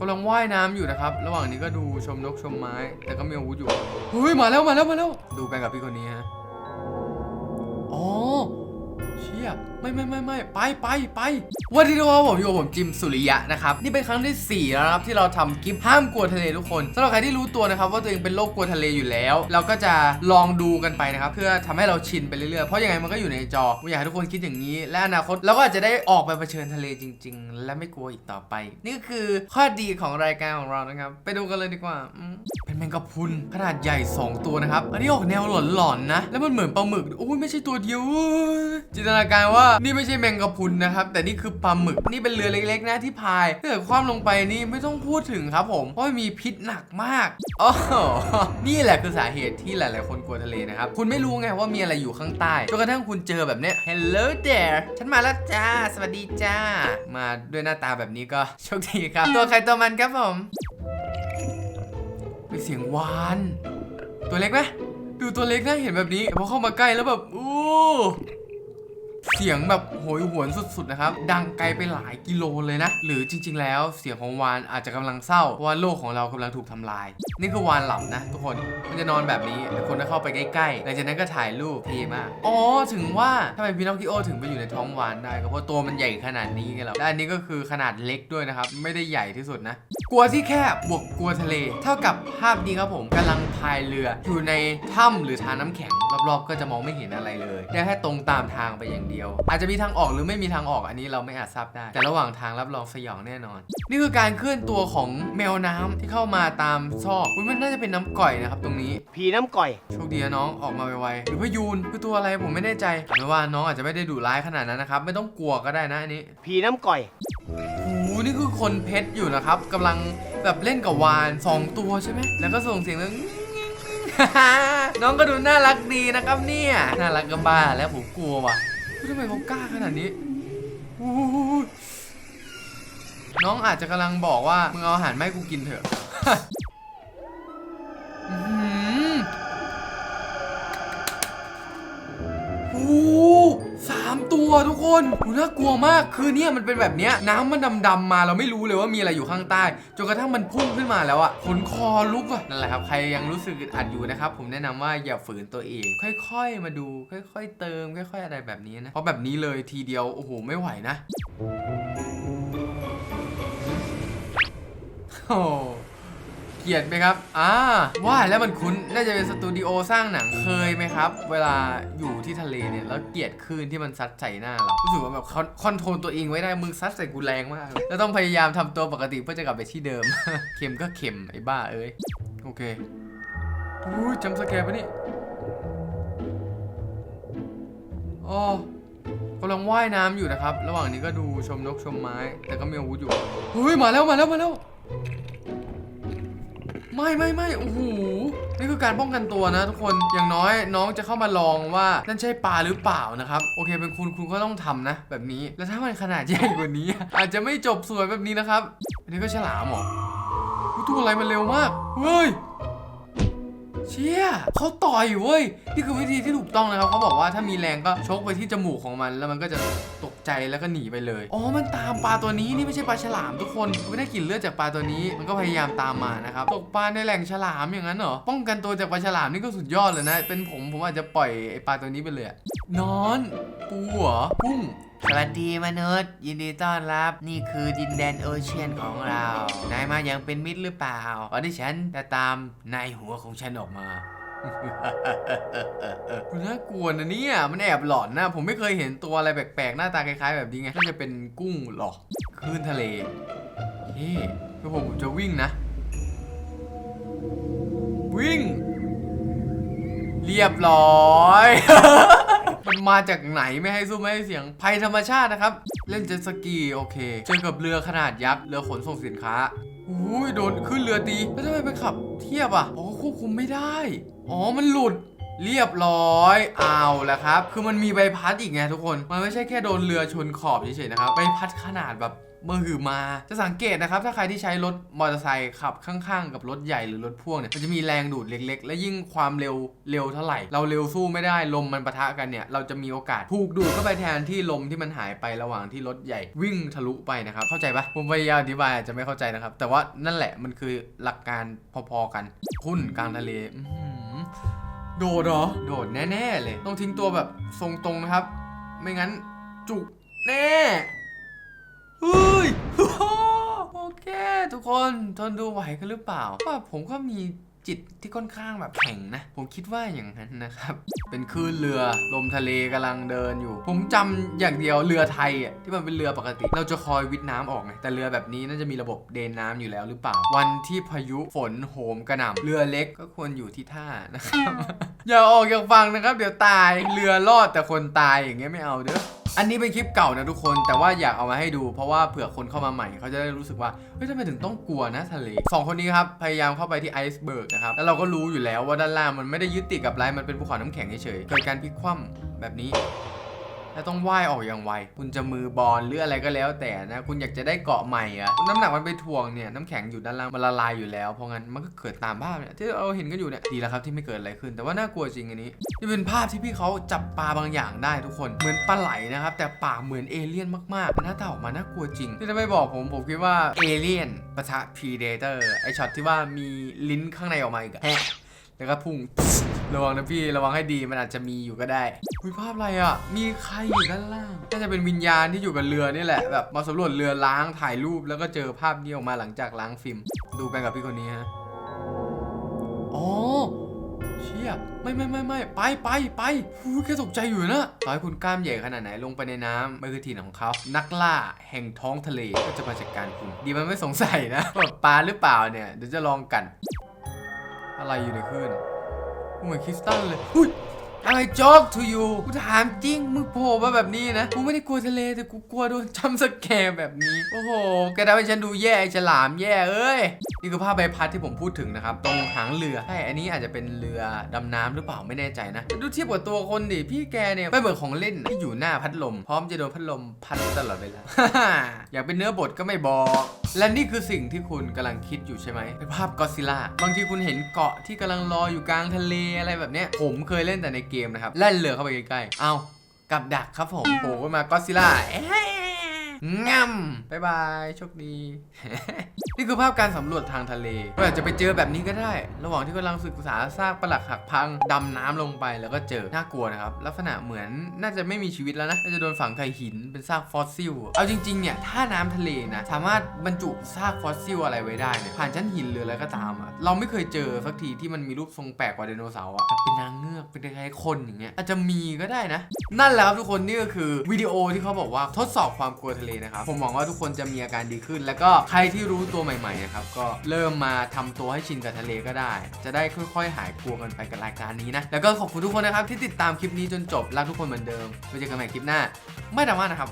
กำลังว่ายน้ำอยู่นะครับ ระหว่างนี้ก็ดูชมนกชมไม้ แต่ก็มีอาวุธอยู่เฮ้ยมาแล้วมาแล้วมาแล้ว ดูกันกับพี่คนนี้ฮะ อ๋อ เชี่ย ไม่ไม่ไม่ไม่ไปไปไปวันที่เราผมอยู่กับผมจิมสุริยะนะครับนี่เป็นครั้งที่ 4 แล้วนะครับที่เราทำคลิปห้ามกลัวทะเลทุกคนสำหรับใครที่รู้ตัวนะครับว่าตัวเองเป็นโรคกลัวทะเลอยู่แล้ว เราก็จะลองดูกันไปนะครับเพื่อทำให้เราชินไปเรื่อยๆเพราะยังไงมันก็อยู่ในจอผมอยากให้ทุกคนคิดอย่างนี้ และอนาคตเราก็อาจจะได้ออกไปเผชิญทะเลจริง ๆ และไม่กลัวอีกต่อไป นี่ก็คือข้อดีของรายการของเรานะครับ ไปดูกันเลยดีกว่าเป็นแมงกะพรุนขนาดใหญ่ 2 ตัวนะครับอันนี้ออกแนวหลอนๆนะ แล้วมันเหมือนปลาหมึกโอ้ยไม่ใช่ตัวเดียวจินตนาการว่านี่ไม่ใช่แมงกะพรุนนะครับ แต่นี่คือปลาหมึก นี่เป็นเรือเล็กๆนะที่พายถ้าเกิดคว่ำลงไปนี่ไม่ต้องพูดถึงครับผม เพราะมีพิษหนักมากอ๋อนี่แหละคือสาเหตุที่หลายๆ คนกลัวทะเลนะครับ คุณไม่รู้ไงว่ามีอะไรอยู่ข้างใต้จนกระทั่งคุณเจอแบบเนี้ย Hello there ฉันมาแล้วจ้า สวัสดีจ้า มาด้วยหน้าตาแบบนี้ก็โชคดีครับ ตัวใครตัวมันครับผมเป็นเสียงวาน ตัวเล็กไหมดูตัวเล็กนะเห็นแบบนี้พอเข้ามาใกล้แล้วแบบอู้ เสียงแบบโหยหวนสุดๆนะครับ ดังไกลไปหลายกิโลเลยนะ หรือจริง ๆ แล้วเสียงของวานอาจจะกำลังเศร้าเพราะว่าโลกของเรากำลังถูกทำลาย นี่คือวานหลับนะ ทุกคน มันจะนอนแบบนี้แล้วคนก็เข้าไปใกล้ๆหลังจากนั้นก็ถ่ายรูปเท่มาก อ๋อ ถึงว่าทำไมพี่น้องกิโอถึงไปอยู่ในท้องวานได้ก็เพราะตัวมันใหญ่ขนาดนี้ไงเราและอันนี้ก็คือขนาดเล็กด้วยนะครับ ไม่ได้ใหญ่ที่สุดนะ กลัวที่แคบบวกกลัวทะเล เท่ากับภาพนี้ครับผมกำลังพายเรืออยู่ในถ้ำหรือทาน้ำแข็งรอบๆ ก็จะมองไม่เห็นอะไรเลยได้แค่ตรงตามทางไปอย่างเดียวอาจจะมีทางออกหรือไม่มีทางออกอันนี้เราไม่อาจทราบได้ แต่ระหว่างทางรับรองสยองแน่นอน นี่คือการเคลื่อนตัวของแมวน้ำที่เข้ามาตามซอกอุ๊ยมันน่าจะเป็นน้ำก่อยนะครับตรงนี้ ผีน้ำก่อย โชคดีนะน้องออกมาไวๆหรือพยูนคือตัวอะไรผมไม่แน่ใจแต่ว่าน้องอาจจะไม่ได้ดุร้ายขนาดนั้นนะครับไม่ต้องกลัวก็ได้นะอันนี้ ผีน้ำก่อย โอ้โหนี่คือคนเพชรอยู่นะครับกำลังแบบเล่นกับวาน2ตัวใช่ไหมแล้วก็ส่งเสียงแล้ว น้องก็ดูน่ารักดีนะครับเนี่ย น่ารักก็บ้าแล้วผมกลัวว่ะเฮ้ย ทำไมเขากล้าขนาดนี้น้องอาจจะกำลังบอกว่า มึงเอาอาหารไม่กูกินเถอะ คนโหน่ากลัวมากคือเนี่ยมันเป็นแบบเนี้ยน้ำมันดำๆมาเราไม่รู้เลยว่ามีอะไรอยู่ข้างใต้จนกระทั่งมันพุ่งขึ้นมาแล้วอะขนคอลุกอะนั่นแหละครับใครยังรู้สึกอึดอัดอยู่นะครับผมแนะนำว่าอย่าฝืนตัวเอง ค่อยๆ มาดู ค่อย ๆ เติม ค่อย ๆ อะไรแบบนี้นะเพราะแบบนี้เลยทีเดียวโอ้โหไม่ไหวนะโอ้ เกลียดไหมครับ อ่า ว่าแล้วมันคุ้น น่าจะเป็นสตูดิโอสร้างหนังเคยไหมครับ เวลาอยู่ที่ทะเลเนี่ย แล้วเกลียดคลื่นที่มันซัดใส่หน้าเรา รู้สึกว่าแบบคอนโทรลตัวเองไว้ได้ มึงซัดใส่กูแรงมากเลยแล้วต้องพยายามทำตัวปกติเพื่อจะกลับไปที่เดิม เข็มก็เข็มไอ้บ้าเอ้ย โอเคอุ้ยจำสแกร์ปะนี่อ๋อกำลังว่ายน้ำอยู่นะครับ ระหว่างนี้ก็ดูชมนกชมไม้ แต่ก็มีอาวุธอยู่เฮ้ย มาแล้ว มาแล้ว มาแล้ว ไม่ไม่ไม่โอ้โหนี่คือการป้องกันตัวนะทุกคนอย่างน้อยน้องจะเข้ามาลองว่านั่นใช่ปลาหรือเปล่านะครับโอเคเป็นคุณคุณก็ต้องทำนะ แบบนี้แล้วถ้ามันขนาดใหญ่กว่านี้ อาจจะไม่จบสวยแบบนี้นะครับอันนี้ก็ฉลามหรอตัวอะไรมันเร็วมากเฮ้ย เชี่ยเขาต่อยเว้ย นี่คือวิธีที่ถูกต้องนะครับเขาบอกว่าถ้ามีแรงก็ชกไปที่จมูกของมัน แล้วมันก็จะตกใจแล้วก็หนีไปเลย อ๋อ มันตามปลาตัวนี้นี่ไม่ใช่ปลาฉลามทุกคนไม่ได้กลิ่นเลือดจากปลาตัวนี้ มันก็พยายามตามมานะครับ ตกปลาในแหล่งฉลามอย่างนั้นเหรอ ป้องกันตัวจากปลาฉลามนี่ก็สุดยอดเลยนะ เป็นผมผมอาจจะปล่อยไอ้ปลาตัวนี้ไปเลยนอน ปูเหรอกุ้ง สวัสดีมนุษย์ ยินดีต้อนรับ นี่คือดินแดนโอเชียนของเรา นายมาอย่างเป็นมิตรหรือเปล่าก่อนที่ฉันจะตามนายหัวของฉันออกมามันน่ากลัวนะเนี่ย มันแอบหลอนนะ ผมไม่เคยเห็นตัวอะไรแปลกๆ หน้าตาคล้ายๆ แบบนี้ไงน่าจะเป็นกุ้งหรอกคลื่นทะเลเฮ้คือผมจะวิ่งนะ วิ่ง เรียบร้อย มันมาจากไหนไม่ให้สู้ไม่ให้เสียงภัยธรรมชาตินะครับ เล่นเจ็ตสกีโอเคเจอกับเรือขนาดยักษ์เรือขนส่งสินค้าอุ้ยโดนขึ้นเรือตีแล้วทำไมไปขับ เทียบอะอ๋อควบคุมไม่ได้ อ๋อมันหลุดเรียบร้อยเอาแล้วครับ คือมันมีใบพัดอีกไงทุกคน มันไม่ใช่แค่โดนเรือชนขอบเฉยๆนะครับ ใบพัดขนาดแบบ มือหือมา จะสังเกตนะครับ ถ้าใครที่ใช้รถมอเตอร์ไซค์ขับข้างๆ กับรถใหญ่หรือรถพ่วงเนี่ย มันจะมีแรงดูดเล็กๆ และยิ่งความเร็วเร็วเท่าไหร่ เราเร็วสู้ไม่ได้ลมมันปะทะกันเนี่ย เราจะมีโอกาสถูกดูดเข้าไปแทนที่ลมที่มันหายไประหว่างที่รถใหญ่วิ่งทะลุไปนะครับ เข้าใจปะผมพยายามอธิบายอาจจะไม่เข้าใจนะครับ แต่ว่านั่นแหละมันคือหลักการพอๆกันทุ่นกลางทะเลโดดเหรอ โดดแน่ๆเลย ต้องทิ้งตัวแบบทรงตรงนะครับ ไม่งั้นจุกแน่ เฮ้ยโอเค ทุกคนทนดูไหวกันหรือเปล่าว่าผมก็มีจิตที่ค่อนข้างแบบแข็งนะ ผมคิดว่าอย่างนั้นนะครับ เป็นคลื่นเรือลมทะเลกำลังเดินอยู่ ผมจำอย่างเดียวเรือไทยอะที่มันเป็นเรือปกติ เราจะคอยวิทน้ำออกไงแต่เรือแบบนี้น่าจะมีระบบเดนน้ำอยู่แล้วหรือเปล่า วันที่พายุฝนโหมกระหน่ำเรือเล็กก็ควรอยู่ที่ท่านะครับอย่าออกจากฝั่งนะครับ เดี๋ยวตายเรือรอดแต่คนตายอย่างเงี้ยไม่เอาเด้อ อันนี้เป็นคลิปเก่านะทุกคนแต่ว่าอยากเอามาให้ดู เพราะว่าเผื่อคนเข้ามาใหม่เขาจะได้รู้สึกว่าเฮ้ยทำไมถึงต้องกลัวนะทะเลสองคนนี้ครับพยายามเข้าไปที่ไอซ์เบิร์กนะครับแล้วเราก็รู้อยู่แล้วว่าด้านล่างมันไม่ได้ยึดติดกับไรมันเป็นภูเขาน้ำแข็งเฉยๆเกิดการพลิกคว่ำแบบนี้ แล้วต้องว่ายออกอย่างไว คุณจะมือบอลหรืออะไรก็แล้วแต่นะ คุณอยากจะได้เกาะใหม่อะน้ำหนักมันไปถ่วงเนี่ย น้ำแข็งอยู่ด้านล่างมันละลายอยู่แล้ว เพราะงั้นมันก็เกิดตามภาพเนี่ยที่เราเห็นกันอยู่เนี่ย ดีแล้วครับที่ไม่เกิดอะไรขึ้น แต่ว่าน่ากลัวจริงอันนี้นี่เป็นภาพที่พี่เขาจับปลาบางอย่างได้ทุกคน เหมือนปลาไหลนะครับ แต่ปากเหมือนเอเลี่ยนมากๆ หน้าตาออกมาน่ากลัวจริงที่จะไม่บอกผม ผมคิดว่าเอเลี่ยนปะทะพีเดเตอร์ ไอช็อตที่ว่ามีลิ้นข้างในออกมาอีกแฮะแล้วก็พุ่ง ระวังนะพี่ระวังให้ดีมันอาจจะมีอยู่ก็ได้อุยภาพอะไรอะ มีใครอยู่ด้านล่างน่าจะเป็นวิญญาณที่อยู่กับเรือนี่แหละแบบมาสำรวจเรือล้างถ่ายรูปแล้วก็เจอภาพนี้ออกมาหลังจากล้างฟิล์มดูไปกับพี่คนนี้ฮะอ๋อเชี่ยไม่ไม่ไม่ไม่ไปไปไปหูยแค่ตกใจอยู่นะต่อให้คุณกล้ามใหญ่ขนาดไหนลงไปในน้ำมันคือถิ่นของเขานักล่าแห่งท้องทะเลก็จะมาจัดการคุณ ดีมันไม่สงสัยนะว่าปลาหรือเปล่าเนี่ยเดี๋ยวจะลองกัน อะไรอยู่ในคลื่น เหมือนคริสตัลเลยอุ้ยอะไรจ็อกทูยูกูถามจริง มึงโผล่มาแบบนี้นะ กูไม่ได้กลัวทะเล แต่กูกลัวโดนจำสแกร์แบบนี้ โอ้โห แกทำให้ฉันดูแย่ไอ้ฉลามแย่เอ้ย นี่คือภาพใบพัดที่ผมพูดถึงนะครับ ตรงหางเรือ ใช่ อันนี้อาจจะเป็นเรือดำน้ำหรือเปล่าไม่แน่ใจนะ ดูเทียบกับตัวคนดิ พี่แกเนี่ยไม่เหมือนของเล่นที่อยู่หน้าพัดลม พร้อมจะโดนพัดลมพัดตลอดเวลา อยากเป็นเนื้อบดก็ไม่บอก และนี่คือสิ่งที่คุณกำลังคิดอยู่ใช่ไหมเป็นภาพก็ซิล่าบางทีคุณเห็นเกาะที่กำลังลอยอยู่กลางทะเลอะไรแบบเนี้ยผมเคยเล่นแต่ในเกมนะครับแล่นเรือเข้าไปใกล้ๆเอากับดักครับผมโผล่ขึ้นมาก็ซิล่า ง่ำบายบายโชคดี นี่คือภาพการสำรวจทางทะเลก็อาจจะไปเจอแบบนี้ก็ได้ ระหว่างที่กำลังศึกษาซากปรักหักพังดำน้ำลงไปแล้วก็เจอน่ากลัวนะครับ ลักษณะเหมือนน่าจะไม่มีชีวิตแล้วนะน่าจะโดนฝังไข่หินเป็นซากฟอสซิล เอาจริงๆเนี่ยถ้าน้ำทะเลนะสามารถบรรจุซากฟอสซิลอะไรไว้ได้เนี่ยผ่านชั้นหินหรืออะไรก็ตามอะเราไม่เคยเจอสักทีที่มันมีรูปทรงแปลกกว่าไดโนเสาร์อะแบบเป็นนางเงือกเป็นคล้ายๆคนอย่างเงี้ยอาจจะมีก็ได้นะ นั่นแหละครับทุกคนนี่ก็คือวิดีโอที่เขาบอกว่าทดสอบความกลัวทะเลนะครับ ผมหวังว่าทุกคนจะมีอาการดีขึ้น แล้วก็ใครที่รู้ตัวใหม่ๆนะครับก็เริ่มมาทำตัวให้ชินกับทะเลก็ได้ จะได้ค่อยๆ หายกลัวกันไปกับรายการนี้นะ แล้วก็ขอบคุณทุกคนนะครับที่ติดตามคลิปนี้จนจบรักทุกคนเหมือนเดิมไว้เจอกันใหม่คลิปหน้า ไม่ดราม่านะครับ